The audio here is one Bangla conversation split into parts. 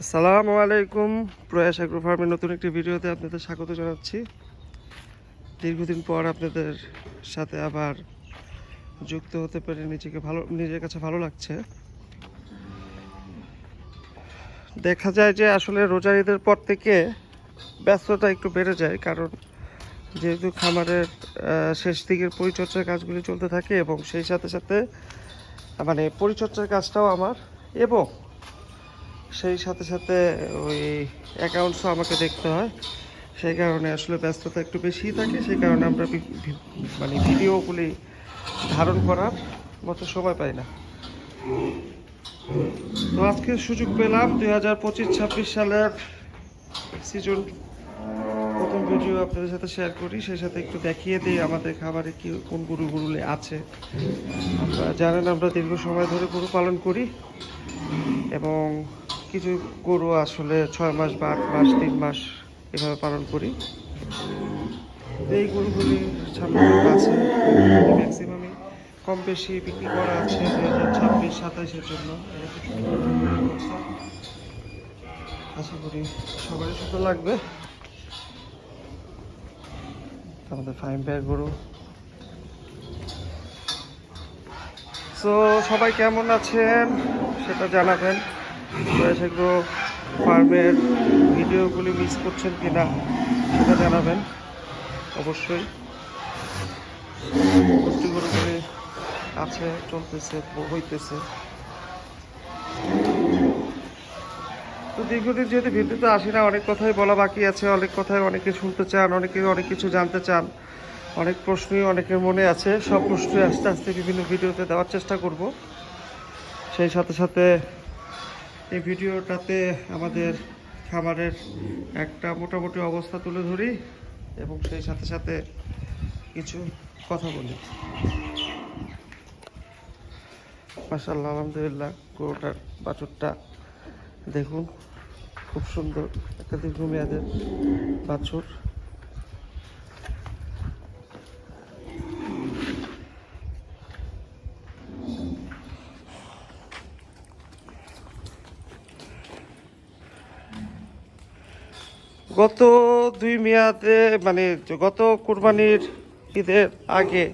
আসসালামু আলাইকুম। প্রয়াস অ্যাগ্রো ফার্মের নতুন একটি ভিডিওতে আপনাদের স্বাগত জানাচ্ছি। দীর্ঘদিন পর আপনাদের সাথে আবার যুক্ত হতে পেরে নিজেকে ভালো, নিজের কাছে ভালো লাগছে। দেখা যায় যে আসলে রোজার ঈদের পর থেকে ব্যস্ততা একটু বেড়ে যায়, কারণ যেহেতু খামারের শেষ দিকের পরিচর্যার কাজগুলি চলতে থাকে এবং সেই সাথে সাথে মানে পরিচর্যার কাজটাও আমার এবং সেই সাথে সাথে ওই অ্যাকাউন্টসও আমাকে দেখতে হয়। সেই কারণে আসলে ব্যস্ততা একটু বেশিই থাকে, সেই কারণে আমরা মানে ভিডিওগুলি ধারণ করার মতো সময় পাই না। তো আজকে সুযোগ পেলাম দুই হাজার পঁচিশ, ছাব্বিশ সালের সিজন প্রথম ভিডিও আপনাদের সাথে শেয়ার করি। সেই সাথে একটু দেখিয়ে দিই আমাদের খাবারে কি, কোন গরু গরুলে আছে। আপনারা জানেন আমরা দীর্ঘ সময় ধরে গরু পালন করি এবং কিছু গরু আসলে ছয় মাস বা আট মাস, তিন মাস এভাবে পালন করি। এই গরুগুলি আছে ম্যাক্সিমামই কম বেশি বিক্রি করা আছে দু হাজার ছাব্বিশ, সাতাইশের জন্য। আশা করি সবারই সুন্দর লাগবে। আমাদের ফাইন ব্যাগ গরু। সো সবাই কেমন আছেন সেটা জানাবেন। সেগুলো ফার্মের ভিডিওগুলি মিস করছেন কিনা সেটা জানাবেন। অবশ্যই। পুষ্টি গরুগুলি আছে, চলতেছে, হইতেছে। তো দীর্ঘদিন যেহেতু ভিডিওতে আসি না, অনেক কথাই বলা বাকি আছে, অনেক কথাই অনেকে শুনতে চান, অনেকে অনেক কিছু জানতে চান, অনেক প্রশ্নই অনেকের মনে আছে, সব প্রশ্নই আস্তে আস্তে বিভিন্ন ভিডিওতে দেওয়ার চেষ্টা করব। সেই সাথে সাথে এই ভিডিওটাতে আমাদের খামারের একটা মোটামুটি অবস্থা তুলে ধরি এবং সেই সাথে সাথে কিছু কথা বলি। মাসাল্লাহ আলহামদুলিল্লাহ, গরুটার বাছুরটা দেখুন, খুব সুন্দর একটা দীর্ঘমেয়াদের বাছুর। গত দুই মেয়াদে মানে গত কুরবানির ঈদের আগে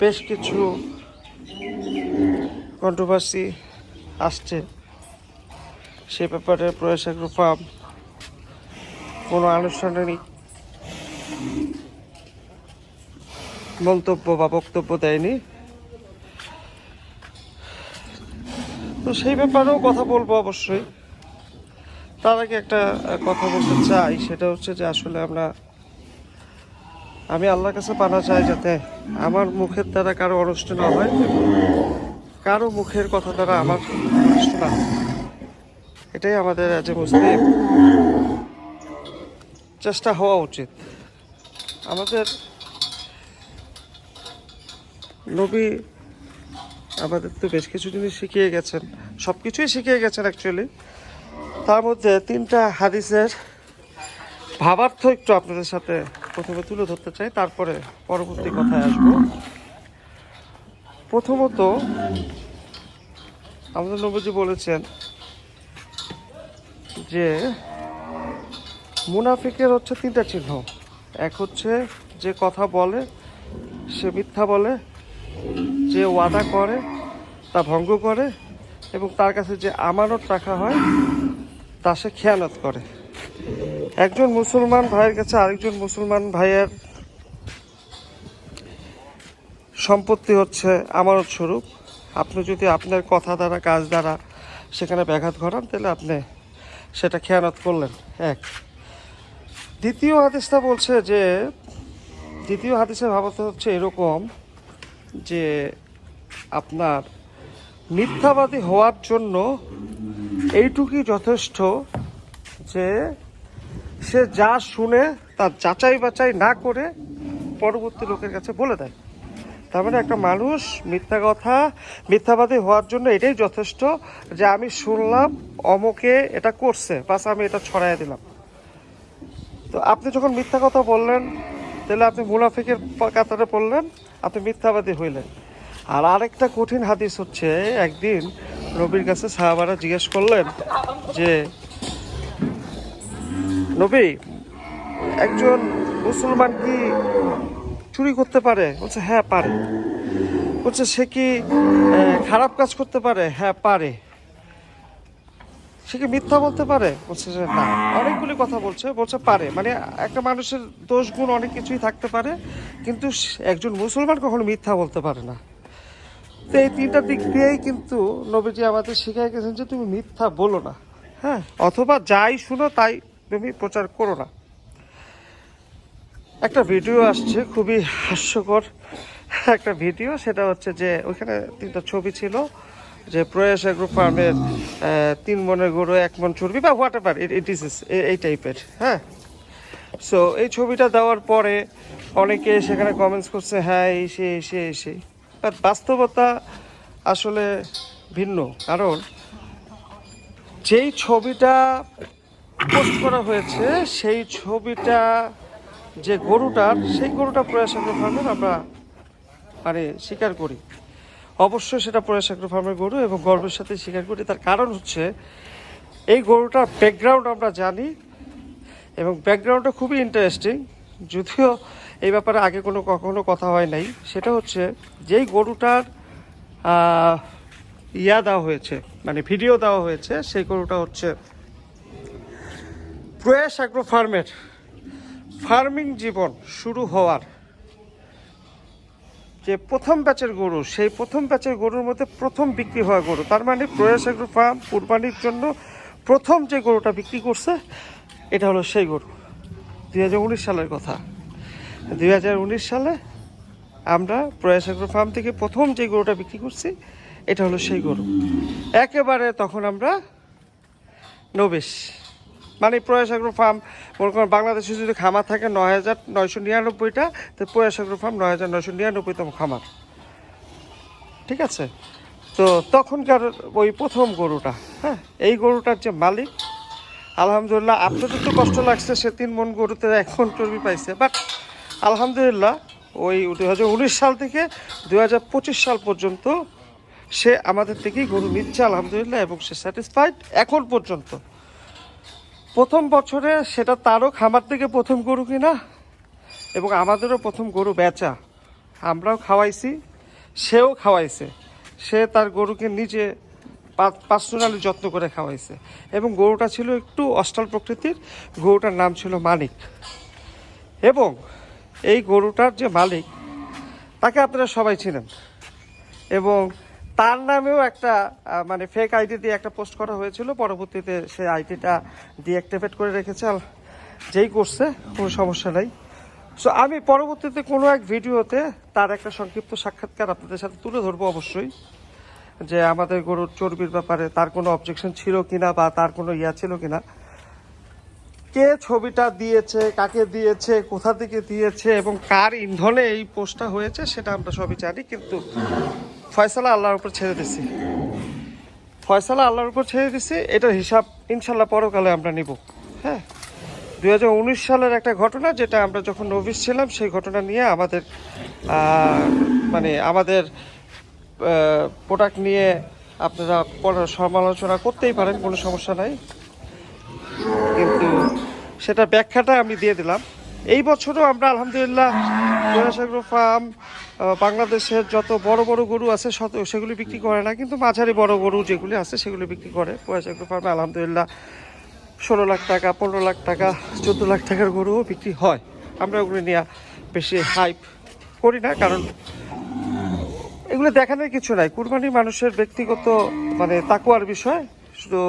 বেশ কিছু কন্ট্রোভার্সি আসছে। সে ব্যাপারে প্রয়াস অ্যাগ্রো কোনো আনুষ্ঠানিক মন্তব্য বা বক্তব্য দেয়নি। তো সেই ব্যাপারেও কথা বলব অবশ্যই। তার আগে একটা কথা বলতে চাই। সেটা হচ্ছে যে আসলে আমরা, আমি আল্লাহর কাছে পানা চাই যাতে আমার মুখের দ্বারা কারও অনিষ্ট না হয় কারও মুখের কথা দ্বারা আমার না। এটাই আমাদের যে মুসলিম চেষ্টা হওয়া উচিত। আমাদের নবী আমাদের তো বেশ কিছু জিনিস শিখিয়ে গেছেন। সব কিছুই শিখিয়ে গেছেন অ্যাকচুয়ালি তার মধ্যে তিনটা হাদিসের ভাবার্থ একটু আপনাদের সাথে প্রথমে তুলে ধরতে চাই, তারপরে পরবর্তী কথায় আসব। প্রথমত, আমাদের নবীজি বলেছেন যে, মুনাফিকের হচ্ছে তিনটা চিহ্ন। এক হচ্ছে যে কথা বলে, সে মিথ্যা বলে, যে ওয়াদা করে, তা ভঙ্গ করে, এবং তার কাছে যে আমানত রাখা হয় তা সে খেয়ানত করে। একজন মুসলমান ভাইয়ের কাছে আরেকজন মুসলমান ভাইয়ের সম্পত্তি হচ্ছে আমানত স্বরূপ। আপনি যদি আপনার কথা দ্বারা, কাজ দ্বারা সেখানে ব্যাঘাত ঘটান, তাহলে আপনি সেটা খেয়ানত করলেন। এক। দ্বিতীয় হাদিসটা বলছে যে, দ্বিতীয় হাদিসের ভাবতে হচ্ছে এরকম যে, আপনার মিথ্যাবাদী হওয়ার জন্য এইটুকুই যথেষ্ট যে সে যা শুনে তার যাচাই বাছাই না করে পরবর্তী লোকের কাছে বলে দেয়। তার মানে একটা মানুষ মিথ্যা কথা, মিথ্যাবাদী হওয়ার জন্য এটাই যথেষ্ট যে আমি শুনলাম, অমকে এটা করছে, বাস আমি এটা ছড়াই দিলাম। তো আপনি যখন মিথ্যা কথা বললেন, তাহলে আপনি মুনাফিকের কাতারে পড়লেন আপনি মিথ্যাবাদী হইলেন। আর আরেকটা কঠিন হাদিস হচ্ছে, একদিন নবীর কাছে সাহাবারা জিজ্ঞেস করলেন যে, নবী, একজন মুসলমান কি চুরি করতে পারে? বলছে হ্যাঁ পারে। বলছে, সে কি খারাপ কাজ করতে পারে? হ্যাঁ পারে। সে কি মিথ্যা বলতে পারে? বলছে যে, না। অনেকগুলি কথা বলছে। বলছে, পারে। মানে একটা মানুষের দোষ গুণ অনেক কিছুই থাকতে পারে, কিন্তু একজন মুসলমান কখনো মিথ্যা বলতে পারে না। তো এই তিনটা দিক দিয়েই কিন্তু নবীজি আমাদের শিখাই গেছেন যে তুমি মিথ্যা বলো না। হ্যাঁ। অথবা যাই শুনো তাই তুমি প্রচার করো না। একটা ভিডিও আসছে খুবই হাস্যকর একটা ভিডিও। সেটা হচ্ছে যে ওইখানে তিনটা ছবি ছিল যে প্রয়াস এগ্রো ফার্মের তিন মনের গরু এক মন চর্বি বা হোয়াট এভার ইট ইস এই টাইপের হ্যাঁ। সো এই ছবিটা দেওয়ার পরে অনেকে সেখানে কমেন্টস করছে হ্যাঁ এই সে এসে সে। এই সেই বাস্তবতা আসলে ভিন্ন, কারণ যেই ছবিটা পোস্ট করা হয়েছে, সেই ছবিটা যে গরুটার সেই গরুটা প্রয়াস আগ্রো ফার্মের আমরা মানে স্বীকার করি। অবশ্যই সেটা প্রয়াস ফার্মের গরু এবং গর্বের সাথে স্বীকার করি। তার কারণ হচ্ছে, এই গরুটার ব্যাকগ্রাউন্ড আমরা জানি এবং ব্যাকগ্রাউন্ডটা খুবই ইন্টারেস্টিং যদিও এই ব্যাপারে আগে কোনো কখনো কথা হয় নাই। সেটা হচ্ছে, যেই গরুটার ইয়া দেওয়া হয়েছে মানে ভিডিও দেওয়া হয়েছে, সেই গরুটা হচ্ছে প্রয়াস অ্যাগ্রো ফার্মের ফার্মিং জীবন শুরু হওয়ার যে প্রথম ব্যাচের গরু, সেই প্রথম ব্যাচের গরুর মধ্যে প্রথম বিক্রি হওয়া গরু। তার মানে প্রয়াস অ্যাগ্রো ফার্ম কুরবানির জন্য প্রথম যে গরুটা বিক্রি করছে, এটা হলো সেই গরু। দুই হাজার উনিশ সালের কথা। দুই হাজার উনিশ সালে আমরা প্রয়াস অ্যাগ্রো ফার্ম থেকে প্রথম যে গরুটা বিক্রি করছি, এটা হলো সেই গরু। একেবারে তখন আমরা নবেশ। মানে প্রয়াস অ্যাগ্রো ফার্ম, মনে করেন বাংলাদেশে যদি খামার থাকে নয় হাজার নয়শো নিরানব্বইটা, তো প্রয়াস অ্যাগ্রো ফার্ম নয় হাজার নয়শো নিরানব্বইতম খামার। ঠিক আছে? তো তখনকার ওই প্রথম গরুটা হ্যাঁ এই গরুটার যে মালিক, আলহামদুলিল্লাহ, আপনাদের তো কষ্ট লাগছে, সে তিন মন গরুতে এখন চর্বি পাইছে বাট আলহামদুলিল্লাহ, ওই দু হাজার উনিশ সাল থেকে দু হাজার পঁচিশ সাল পর্যন্ত সে আমাদের থেকেই গরু নিচ্ছে আলহামদুলিল্লাহ এবং সে স্যাটিসফাইড এখন পর্যন্ত। প্রথম বছরে সেটা তারও খামার থেকে প্রথম গরু কিনা এবং আমাদেরও প্রথম গরু বেচা, আমরাও খাওয়াইছি, সেও খাওয়াইছে। সে তার গরুকে নিজে পার্সোনালি যত্ন করে খাওয়াইছে এবং গরুটা ছিল একটু অস্টাল প্রকৃতির, গরুটার নাম ছিল মানিক। এবং এই গরুটার যে মালিক, তাকে আপনারা সবাই ছিলেন এবং তার নামেও একটা মানে ফেক আইডি দিয়ে একটা পোস্ট করা হয়েছিল। পরবর্তীতে সেই আইডিটা ডিঅ্যাক্টিভেট করে রেখেছে। যেই করছে, কোনো সমস্যা নাই। সো আমি পরবর্তীতে কোনো এক ভিডিওতে তার একটা সংক্ষিপ্ত সাক্ষাৎকার আপনাদের সাথে তুলে ধরবো অবশ্যই। যে আমাদের গরুর চর্বির ব্যাপারে তার কোনো অবজেকশন ছিল কিনা বা তার কোনো ইয়া ছিল কিনা। কে ছবিটা দিয়েছে, কাকে দিয়েছে, কোথা থেকে দিয়েছে এবং কার ইন্ধনে এই পোস্টটা হয়েছে সেটা আমরা সবই জানি, কিন্তু ফয়সালা আল্লাহর উপর ছেড়ে দিছি। ফয়সালা আল্লাহর উপর ছেড়ে দিছি, এটার হিসাব ইনশাল্লাহ পরকালে আমরা নিব। হ্যাঁ? দু হাজার উনিশ সালের একটা ঘটনা যেটা আমরা যখন নভিস ছিলাম, সেই ঘটনা নিয়ে আমাদের মানে আমাদের প্রোডাক্ট নিয়ে আপনারা সমালোচনা করতেই পারেন, কোনো সমস্যা নাই। কিন্তু সেটা ব্যাখ্যাটা আমি দিয়ে দিলাম। এই বছরও আমরা আলহামদুলিল্লাহ জয়াসাগর ফার্ম বাংলাদেশের যত বড় বড় গরু আছে সেগুলি বিক্রি করে না, কিন্তু মাঝারি বড় গরু যেগুলি আছে সেগুলি বিক্রি করে। জয়াসাগর ফার্মে আলহামদুলিল্লাহ ষোলো লাখ টাকা, পনেরো লাখ টাকা, চোদ্দ লাখ টাকার গরুও বিক্রি হয়। আমরা ওগুলো নিয়ে বেশি হাইপ করি না, কারণ এগুলো দেখানোর কিছু নাই। কুরবানি মানুষের ব্যক্তিগত মানে তাকুয়ার বিষয়। শুধু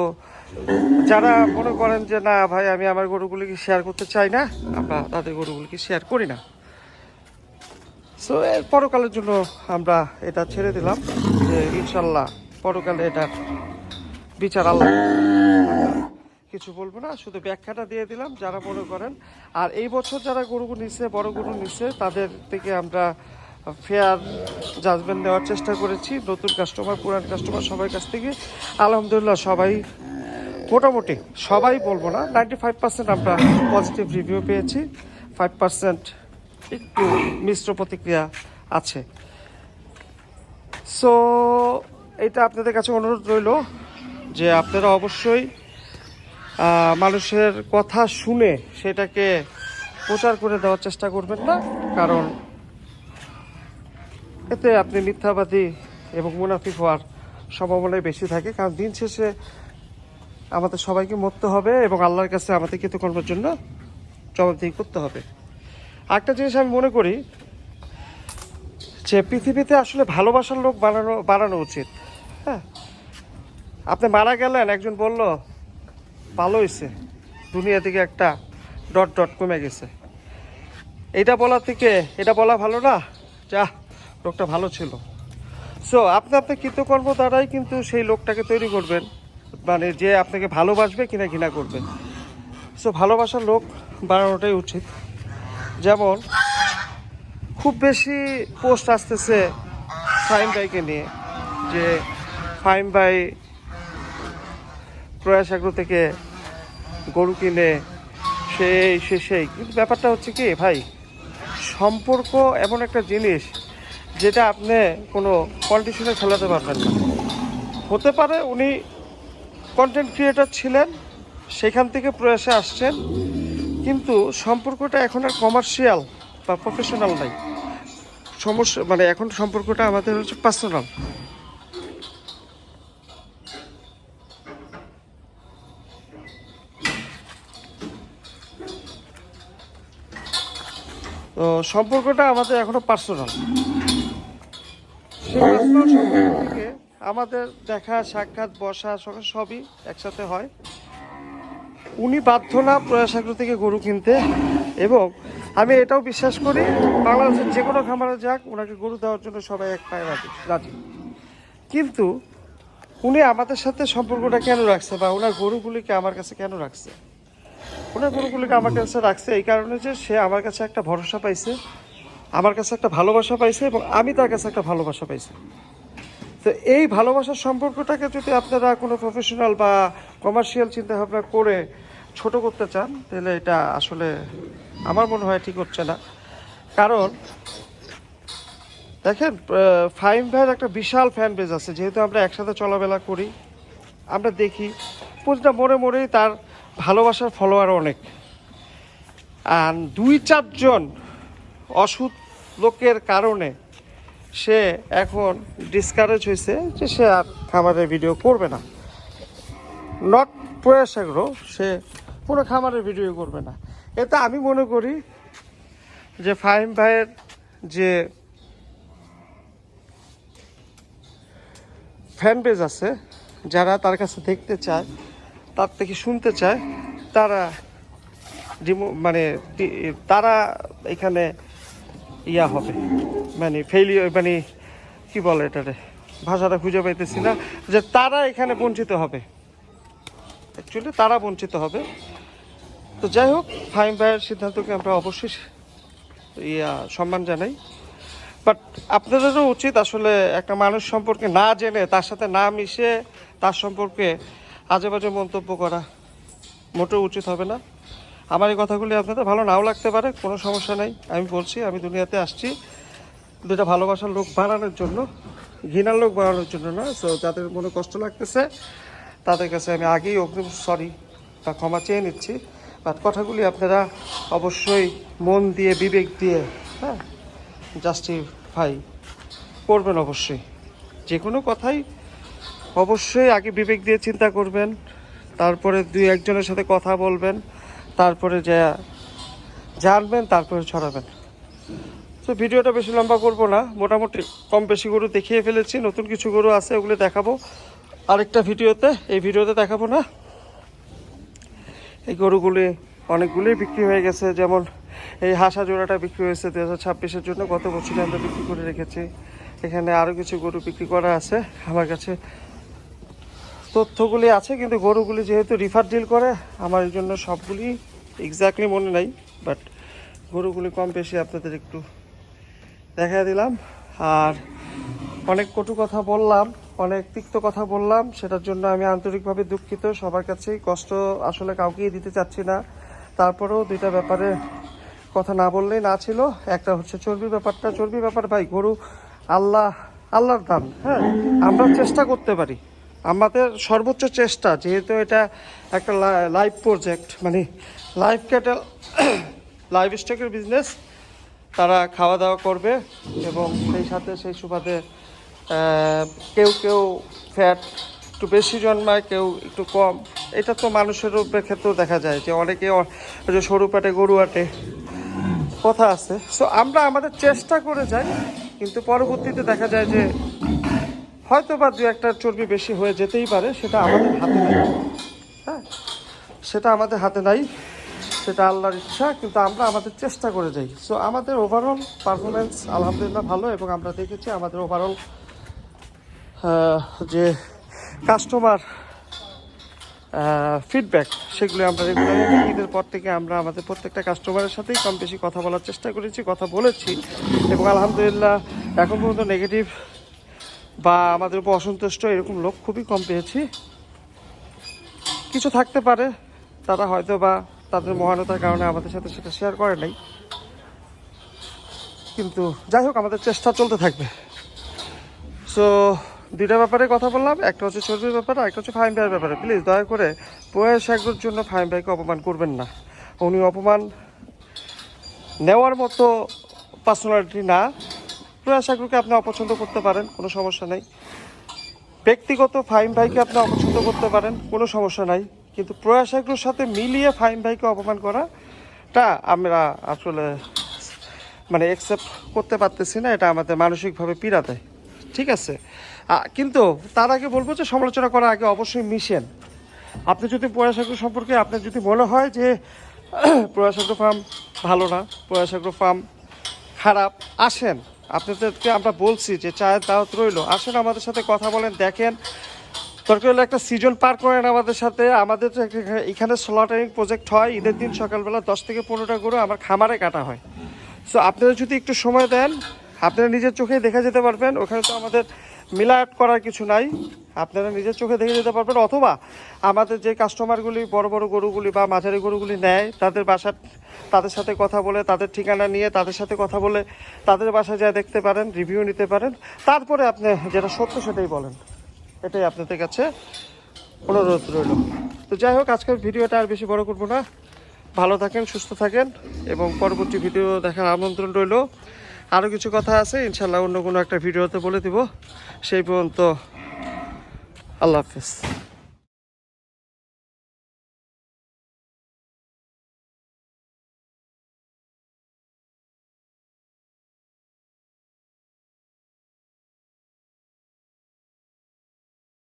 যারা মনে করেন যে, না ভাই, আমি আমার গরুগুলিকে শেয়ার করতে চাই না, আমরা তাদের গরুগুলিকে শেয়ার করি না। সো এর পরকালের জন্য আমরা এটা ছেড়ে দিলাম যে, ইনশাল্লাহ পরকালে এটা বিচার আল্লাহ কিছু বলব না, শুধু ব্যাখ্যাটা দিয়ে দিলাম যারা মনে করেন। আর এই বছর যারা গরু নিচ্ছে বড় গরু নিচ্ছে তাদের থেকে আমরা ফেয়ার জাজমেন্ট নেওয়ার চেষ্টা করেছি। নতুন কাস্টমার পুরান কাস্টমার সবার কাছ থেকে। আলহামদুলিল্লাহ সবাই মোটামুটি সবাই বলব না। নাইনটি ফাইভ পার্সেন্ট আমরা পজিটিভ রিভিউ পেয়েছি ফাইভ পার্সেন্ট একটু মিশ্র প্রতিক্রিয়া আছে। সো এটা আপনাদের কাছে অনুরোধ রইল যে আপনারা অবশ্যই মানুষের কথা শুনে সেটাকে প্রচার করে দেওয়ার চেষ্টা করবেন না, কারণ এতে আপনি মিথ্যাবাদী এবং মুনাফিক হওয়ার সম্ভাবনাই বেশি থাকে, কারণ দিন শেষে আমাদের সবাইকে মরতে হবে এবং আল্লাহর কাছে আমাদের কৃতকর্মের জন্য জবাবদিহি করতে হবে। একটা জিনিস আমি মনে করি যে পৃথিবীতে আসলে ভালোবাসার লোক বানানো বানানো উচিত। হ্যাঁ? আপনি মারা গেলেন, একজন বলল, ভালো হয়েছে দুনিয়া থেকে একটা ডট ডট কমে গেছে। এটা বলা থেকে, এটা বলা ভালো না? যা, লোকটা ভালো ছিল। সো আপনি আপনার কৃতকর্ম দ্বারাই কিন্তু সেই লোকটাকে তৈরি করবেন। মানে যে আপনাকে ভালোবাসবে কিনা ঘৃণা করবে। সো ভালোবাসার লোক বাড়ানোটাই উচিত। যেমন, খুব বেশি পোস্ট আসতেছে ফাইম ভাইকে নিয়ে, যে ফাইম ভাই প্রয়াস আগ্রহ থেকে গরু কিনে সেই সে সেই। কিন্তু ব্যাপারটা হচ্ছে কি, ভাই, সম্পর্ক এমন একটা জিনিস যেটা আপনি কোনো কন্ডিশনে খেলাতে পারবেন না। হতে পারে উনি কন্টেন্ট ক্রিয়েটর ছিলেন, সেখান থেকে প্রয়াসে আসছেন, কিন্তু সম্পর্কটা এখন আর কমার্শিয়াল বা প্রফেশনাল নাই। সমস্যা মানে এখন সম্পর্কটা আমাদের হচ্ছে পার্সোনাল তো সম্পর্কটা আমাদের এখনও পার্সোনাল সেই পার্সোনাল সম্পর্ক থেকে আমাদের দেখা, সাক্ষাৎ, বসা সব- সবই একসাথে হয়। উনি বাধ্য না প্রয়াসাগ্র থেকে গরু কিনতে এবং আমি এটাও বিশ্বাস করি, বাংলাদেশের যে কোনো খামারে যাক ওনাকে গরু দেওয়ার জন্য সবাই এক পায়ে রাজি রাজি। কিন্তু উনি আমাদের সাথে সম্পর্কটা কেন রাখছে বা ওনার গরুগুলিকে আমার কাছে কেন রাখছে? ওনার গরুগুলিকে আমার কাছে রাখছে এই কারণে যে সে আমার কাছে একটা ভরসা পাইছে, আমার কাছে একটা ভালোবাসা পাইছে এবং আমি তার কাছে একটা ভালোবাসা পাইছি। তো এই ভালোবাসার সম্পর্কটাকে যদি আপনারা কোনো প্রফেশনাল বা কমার্শিয়াল চিন্তাভাবনা করে ছোট করতে চান, তাহলে এটা আসলে আমার মনে হয় ঠিক হচ্ছে না। কারণ, দেখেন ফাহিম ভাইয়ের একটা বিশাল ফ্যান বেজ আছে। যেহেতু আমরা একসাথে চলাফেরা করি, আমরা দেখি, প্রতিটা মোড়ে মোড়েই তার ভালোবাসার ফলোয়ার অনেক। আর দুই চারজন অসুখ লোকের কারণে সে এখন ডিসকারেজ হয়েছে যে সে আর খামারের ভিডিও করবে না। নট প্রয়াস আগ্রহ সে কোনো খামারের ভিডিও করবে না। এতে আমি মনে করি যে ফাহিম ভাইয়ের যে ফ্যান পেজ আছে, যারা তার কাছে দেখতে চায়, তার থেকে শুনতে চায়, তারা মানে তারা এখানে ইয়া হবে। মানে ফেলিও মানে কি বলে এটারে? ভাষাটা খুঁজে পাইতেছি না যে তারা এখানে বঞ্চিত হবে। অ্যাকচুয়ালি তারা বঞ্চিত হবে। তো যাই হোক ফাইম ভাইয়ের সিদ্ধান্তকে আমরা অবশ্যই ইয়া, সম্মান জানাই। বাট আপনাদেরও উচিত আসলে একটা মানুষ সম্পর্কে না জেনে, তার সাথে না মিশে তার সম্পর্কে আজে বাজে মন্তব্য করা মোটেও উচিত হবে না। আমার এই কথাগুলি আপনাদের ভালো নাও লাগতে পারে, কোনো সমস্যা নেই। আমি বলছি, আমি দুনিয়াতে আসছি। দুটা ভালোবাসার লোক বানানোর জন্য, ঘৃণার লোক বানানোর জন্য না সো যাদের মনে কষ্ট লাগতেছে, তাদের কাছে আমি আগেই অগ্রিম সরি বা ক্ষমা চেয়ে নিচ্ছি। বাট কথাগুলি আপনারা অবশ্যই মন দিয়ে, বিবেক দিয়ে হ্যাঁ জাস্টিফাই করবেন অবশ্যই। যে কোনো কথাই অবশ্যই আগে বিবেক দিয়ে চিন্তা করবেন, তারপরে দুই একজনের সাথে কথা বলবেন, তারপরে যা জানবেন, তারপরে ছড়াবেন। তো ভিডিওটা বেশি লম্বা করব না। মোটামুটি কম বেশি গরু দেখিয়ে ফেলেছি। নতুন কিছু গরু আছে, ওগুলো দেখাবো। আরেকটা ভিডিওতে, এই ভিডিওতে দেখাবো না। এই গরুগুলি অনেকগুলোই বিক্রি হয়ে গেছে। যেমন এই হাসা জোড়াটা বিক্রি হয়েছে দু হাজার ছাব্বিশের জন্য। গত বছরে আমরা বিক্রি করে রেখেছি। এখানে আরও কিছু গরু বিক্রি করা আছে আমার কাছে। তথ্যগুলি আছে, কিন্তু গরুগুলি যেহেতু রিফার ডিল করে, আমার জন্য সবগুলি এক্স্যাক্টলি মনে নাই। বাট গরুগুলি কম বেশি আপনাদের একটু দেখা দিলাম। আর অনেক কটু কথা বললাম, অনেক তিক্ত কথা বললাম। সেটার জন্য আমি আন্তরিকভাবে দুঃখিত। সবার কাছেই কষ্ট আসলে কাউকেই দিতে চাচ্ছি না। তারপরেও দুইটা ব্যাপারে কথা না বললেই না ছিল। একটা হচ্ছে চর্বি ব্যাপারটা। চর্বি ব্যাপার ভাই, গরু আল্লাহ, আল্লাহর দান হ্যাঁ? আমরা চেষ্টা করতে পারি। আমাদের সর্বোচ্চ চেষ্টা, যেহেতু এটা একটা লাইভ প্রজেক্ট মানে লাইভ ক্যাটেল লাইভ স্টকের বিজনেস তারা খাওয়া দাওয়া করবে এবং সেই সাথে সেই সুবাদে কেউ কেউ ফ্যাট একটু বেশি জন্মায়, কেউ একটু কম। এটা তো মানুষের ক্ষেত্রেও দেখা যায় যে অনেকে সরু পাটে, গরু আটে, কথা আছে। সো আমরা আমাদের চেষ্টা করে যাই, কিন্তু পরবর্তীতে দেখা যায় যে হয়তো বা দু একটা চর্বি বেশি হয়ে যেতেই পারে, সেটা আমাদের হাতে নাই। হ্যাঁ সেটা আমাদের হাতে নাই। সেটা আল্লাহর ইচ্ছা, কিন্তু আমরা আমাদের চেষ্টা করে যাই। সো আমাদের ওভারঅল পারফরমেন্স আলহামদুলিল্লাহ ভালো এবং আমরা দেখেছি আমাদের ওভারঅল যে কাস্টমার ফিডব্যাক সেগুলো আমরা রেগুলারলি ঈদের পর থেকে আমরা আমাদের প্রত্যেকটা কাস্টমারের সাথেই কম বেশি কথা বলার চেষ্টা করেছি, কথা বলেছি এবং আলহামদুলিল্লাহ এখন পর্যন্ত নেগেটিভ বা আমাদের উপর অসন্তুষ্ট এরকম লোক খুবই কম পেয়েছি। কিছু থাকতে পারে, তারা হয়তো বা তাদের মহানতার কারণে আমাদের সাথে সেটা শেয়ার করে নাই। কিন্তু যাই হোক, আমাদের চেষ্টা চলতে থাকবে। সো দুইটা ব্যাপারে কথা বললাম, একটা হচ্ছে চর্বির ব্যাপারে একটা হচ্ছে ফাইম ভাইয়ের ব্যাপারে। প্লিজ দয়া করে প্রয়াস একর জন্য ফাইম ভাইকে অপমান করবেন না। উনি অপমান নেওয়ার মতো পার্সোনালিটি না। প্রয়াস একরকে আপনি অপছন্দ করতে পারেন, কোনো সমস্যা নেই। ব্যক্তিগত ফাইম ভাইকে আপনি অপছন্দ করতে পারেন, কোনো সমস্যা নাই। কিন্তু প্রয়াস সাথে মিলিয়ে ফাইম ভাইকে অপমান করাটা আমরা আসলে মানে অ্যাকসেপ্ট করতে পারতেছি না, এটা আমাদের মানসিকভাবে পীড়া দেয়। ঠিক আছে? কিন্তু তার আগে বলব যে সমালোচনা করার আগে অবশ্যই মিশেন। আপনি যদি প্রয়াসাগ্র সম্পর্কে আপনার যদি মনে হয় যে প্রয়াসাগ্র ফার্ম ভালো না প্রয়াসাগ্র ফার্ম খারাপ, আসেন। আপনাদেরকে আমরা বলছি যে চায়ের দাওয়াত রইল। আসেন আমাদের সাথে কথা বলেন, দেখেন দরকার হলে একটা সিজন পার করেন আমাদের সাথে। আমাদের তো এখানে- স্লটারিং প্রজেক্ট হয়, ঈদের দিন সকালবেলা দশ থেকে পনেরোটা গরু আমার খামারে কাটা হয়। সো আপনারা যদি একটু সময় দেন, আপনারা নিজের চোখে দেখে যেতে পারবেন। ওখানে তো আমাদের মিলাট করার কিছু নাই। আপনারা নিজের চোখে দেখে যেতে পারবেন। অথবা আমাদের যে কাস্টমারগুলি বড় বড় গরুগুলি বা মাঝারি গরুগুলি নেয়, তাদের বাসার তাদের সাথে কথা বলে, তাদের ঠিকানা নিয়ে তাদের সাথে কথা বলে তাদের বাসায় যা দেখতে পারেন রিভিউ নিতে পারেন। তারপরে আপনি যেটা সত্য সেটাই বলেন। এটাই আপনাদের কাছে অনুরোধ রইল। তো যাই হোক, আজকের ভিডিওটা আর বেশি বড় করব না। ভালো থাকেন, সুস্থ থাকেন এবং পরবর্তী ভিডিও দেখার আমন্ত্রণ রইল। আরও কিছু কথা আছে ইনশাল্লাহ অন্য কোনো একটা ভিডিওতে বলে দিব। সেই পর্যন্ত আল্লাহ হাফেজ।